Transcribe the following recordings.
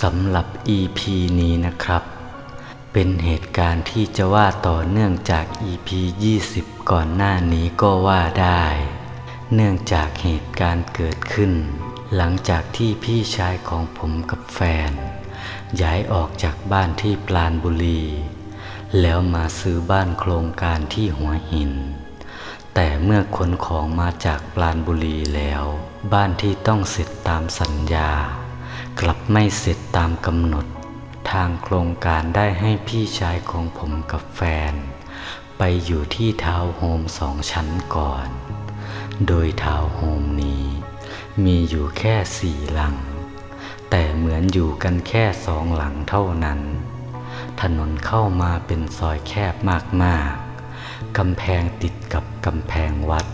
สำหรับ EP นี้นะครับ เป็นเหตุการณ์ที่จะว่าต่อเนื่องจาก EP 20 ก่อนหน้านี้ก็ว่าได้ เนื่องจากเหตุการณ์เกิดขึ้น หลังจากที่พี่ชายของผมกับแฟน ย้ายออกจากบ้านที่ปราณบุรี แล้วมาซื้อบ้านโครงการที่หัวหิน แต่เมื่อขนของมาจากปราณบุรีแล้ว บ้านที่ต้องเสร็จตามสัญญา กลับไม่เสร็จตามกำหนด ทางโครงการได้ให้พี่ชายของผมกับแฟน ไปอยู่ที่ทาวน์โฮมสองชั้นก่อน โดยทาวน์โฮมนี้ มีอยู่แค่สี่หลัง แต่เหมือนอยู่กันแค่สองหลังเท่านั้น ถนนเข้ามาเป็นซอยแคบมากๆ กำแพงติดกับกำแพงวัด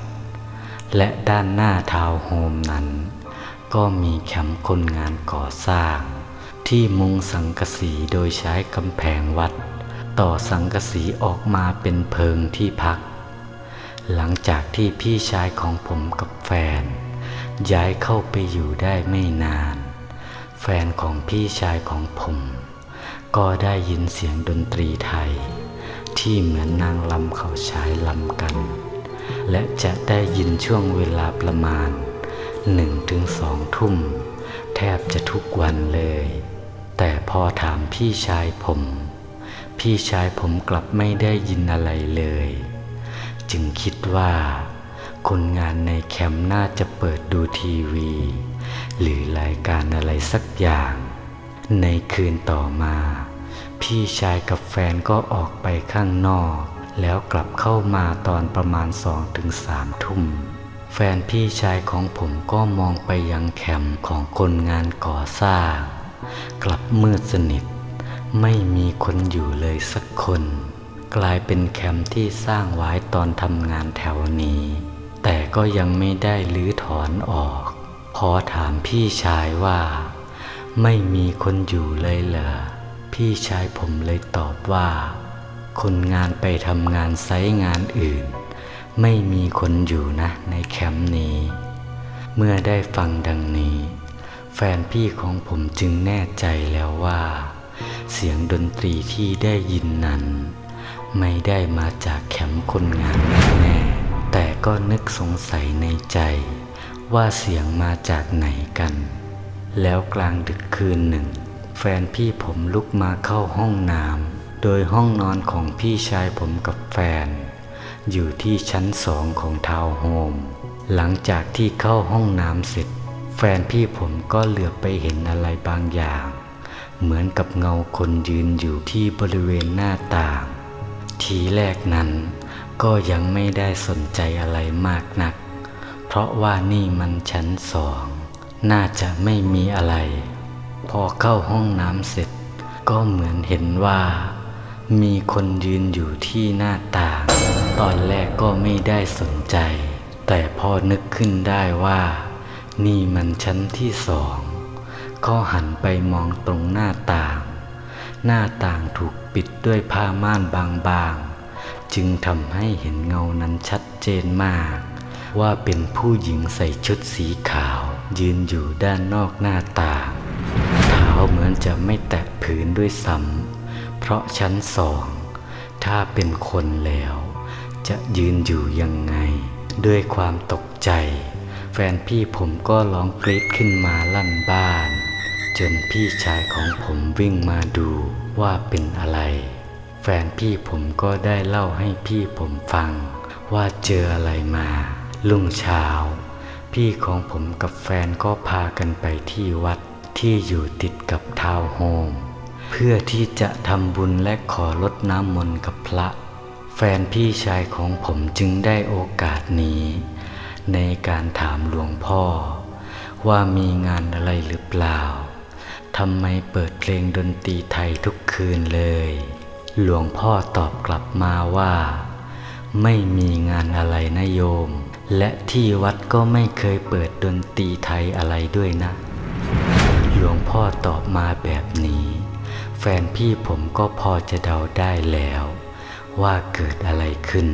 และด้านหน้าทาวน์โฮมนั้น ก็มีแคมป์คนงานก่อสร้าง ที่มุงสังกะสีโดยใช้กำแพงวัด ต่อสังกะสีออกมาเป็นเพิงที่พัก หลังจากที่พี่ชายของผมกับแฟน ย้ายเข้าไปอยู่ได้ไม่นาน แฟนของพี่ชายของผม ก็ได้ยินเสียงดนตรีไทย ที่เหมือนนางลำเขาฉายลำกัน และจะได้ยินช่วงเวลาประมาณ หนึ่งถึงสองทุ่ม แทบจะทุกวันเลย แต่พอถามพี่ชายผม พี่ชายผมกลับไม่ได้ยินอะไรเลย จึงคิดว่า คนงานในแคมป์น่าจะเปิดดูทีวี หรือรายการอะไรสักอย่าง ในคืนต่อมา พี่ชายกับแฟนก็ออกไปข้างนอก แล้วกลับเข้ามาตอนประมาณสองถึงสามทุ่ม แฟนพี่ชายของผมก็มองไปยังแคมป์ของคนงานก่อสร้าง กลับมืดสนิท ไม่มีคนอยู่เลยสักคน กลายเป็นแคมป์ที่สร้างไว้ตอนทำงานแถวนี้ แต่ก็ยังไม่ได้ลื้อถอนออก พอถามพี่ชายว่า ไม่มีคนอยู่เลยเหรอพี่ชายผมเลยตอบว่า คนงานไปทำงานไซต์งานอื่น ไม่มีคนอยู่นะในแคมป์นี้ เมื่อได้ฟังดังนี้ แฟนพี่ของผมจึงแน่ใจแล้วว่า เสียงดนตรีที่ได้ยินนั้น ไม่ได้มาจากแคมป์คนงานแน่ แต่ก็นึกสงสัยในใจ ว่าเสียงมาจากไหนกัน แล้วกลางดึกคืนหนึ่ง แฟนพี่ผมลุกมาเข้าห้องน้ำโดยห้องนอนของพี่ชายผมกับแฟน อยู่ที่ชั้นสองของทาวน์โฮม หลังจากที่เข้าห้องน้ำเสร็จ แฟนพี่ผมก็เหลือบไปเห็นอะไรบางอย่าง เหมือนกับเงาคนยืนอยู่ที่บริเวณหน้าต่าง ทีแรกนั้นก็ยังไม่ได้สนใจอะไรมากนัก เพราะว่านี่มันชั้นสอง น่าจะไม่มีอะไร พอเข้าห้องน้ำเสร็จ ก็เหมือนเห็นว่า มีคนยืนอยู่ที่หน้าต่าง ตอนแรกก็ไม่ได้สนใจ แต่พอนึกขึ้นได้ว่า นี่มันชั้นที่สองก็หันไปมองตรงหน้าต่าง หน้าต่างถูกปิดด้วยผ้าม่านบางๆ จึงทำให้เห็นเงานั้นชัดเจนมาก ว่าเป็นผู้หญิงใส่ชุดสีขาว ยืนอยู่ด้านนอกหน้าต่างเท้าเหมือนจะไม่แตะพื้นด้วยซ้ำเพราะชั้นสอง ถ้าเป็นคนแล้ว จะยืนอยู่ยังไง ด้วยความตกใจ แฟนพี่ผมก็ร้องกรีดขึ้นมาลั่นบ้าน จนพี่ชายของผมวิ่งมาดูว่าเป็นอะไร แฟนพี่ผมก็ได้เล่าให้พี่ผมฟัง ว่าเจออะไรมา ลุ่งเช้า พี่ของผมกับแฟนก็พากันไปที่วัดที่อยู่ติดกับทาวน์โฮมเพื่อที่จะทำบุญและขอลดน้ำมนต์กับพระ แฟนพี่ชายของผมจึงได้โอกาสนี้ ในการถามหลวงพ่อ ว่ามีงานอะไรหรือเปล่าทำไมเปิดเพลงดนตรีไทยทุกคืนเลย หลวงพ่อตอบกลับมาว่า ไม่มีงานอะไรนะโยม และที่วัดก็ไม่เคยเปิดดนตรีไทยอะไรด้วยนะ หลวงพ่อตอบมาแบบนี้ แฟนพี่ผมก็พอจะเดาได้แล้ว ว่าเกิดอะไรขึ้น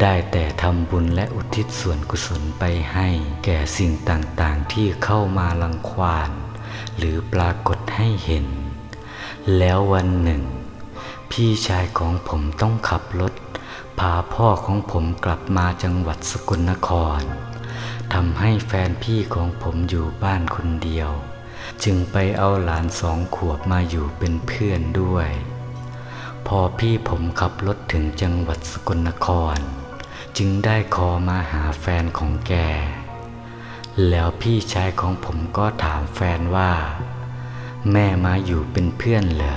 ได้แต่ทำบุญและอุทิศส่วนกุศลไปให้แก่สิ่งต่างๆที่เข้ามาลังควานหรือปรากฏให้เห็น แล้ววันหนึ่ง พี่ชายของผมต้องขับรถพาพ่อของผมกลับมาจังหวัดสกลนครทำให้แฟนพี่ของผมอยู่บ้านคนเดียว จึงไปเอาหลานสองขวบมาอยู่เป็นเพื่อนด้วย พอพี่ผมขับรถถึงจังหวัดสกลนคร จึงได้คอมาหาแฟนของแก แล้วพี่ชายของผมก็ถามแฟนว่า แม่มาอยู่เป็นเพื่อนเหรอ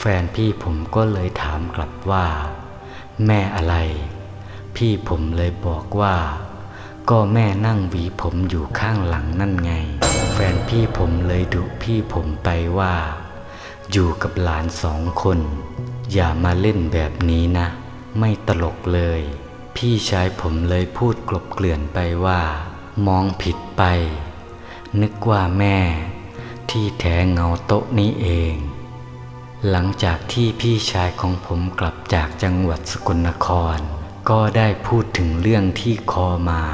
แฟนพี่ผมก็เลยถามกลับว่า แม่อะไร พี่ผมเลยบอกว่า ก็แม่นั่งหวีผมอยู่ข้างหลังนั่นไง แฟนพี่ผมเลยดุพี่ผมไปว่า อยู่กับหลานสองคน อย่ามาเล่นแบบนี้นะ ไม่ตลกเลย พี่ชายผมเลยพูดกลบเกลื่อนไปว่า มองผิดไป นึกว่าแม่ ที่แท้เงาโต๊ะนี้เอง หลังจากที่พี่ชายของผมกลับจากจังหวัดสกลนคร ก็ได้พูดถึงเรื่องที่คอมา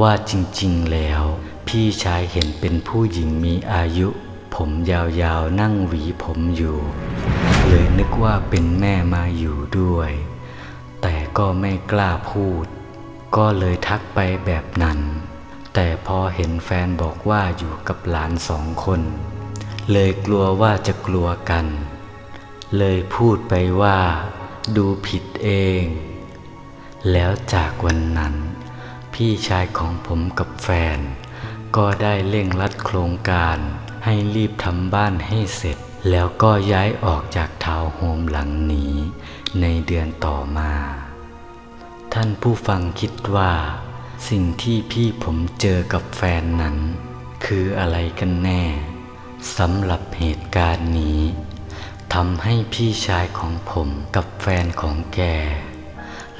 ว่าจริงๆแล้ว พี่ชายเห็นเป็นผู้หญิงมีอายุ ผมยาวๆนั่งหวีผมอยู่ เลยนึกว่าเป็นแม่มาอยู่ด้วย แต่ก็ไม่กล้าพูด ก็เลยทักไปแบบนั้น แต่พอเห็นแฟนบอกว่าอยู่กับหลานสองคน เลยกลัวว่าจะกลัวกัน เลยพูดไปว่า ดูผิดเอง แล้วจากวันนั้น พี่ชายของผมกับแฟน ก็ได้เร่งรัดโครงการให้รีบทำบ้านให้เสร็จ แล้วก็ย้ายออกจากทาวน์โฮมหลังนี้ในเดือนต่อมา ท่านผู้ฟังคิดว่า สิ่งที่พี่ผมเจอกับแฟนนั้น คืออะไรกันแน่สำหรับเหตุการณ์นี้ทำให้พี่ชายของผมกับแฟนของแก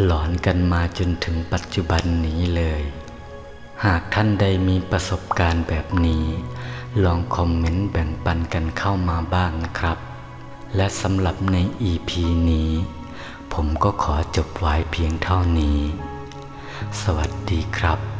หลอนกันมาจนถึงปัจจุบันนี้เลย หากท่านใดมีประสบการณ์แบบนี้ ลองคอมเมนต์แบ่งปันกันเข้ามาบ้างนะครับ และสำหรับใน EP นี้ ผมก็ขอจบไว้เพียงเท่านี้ สวัสดีครับ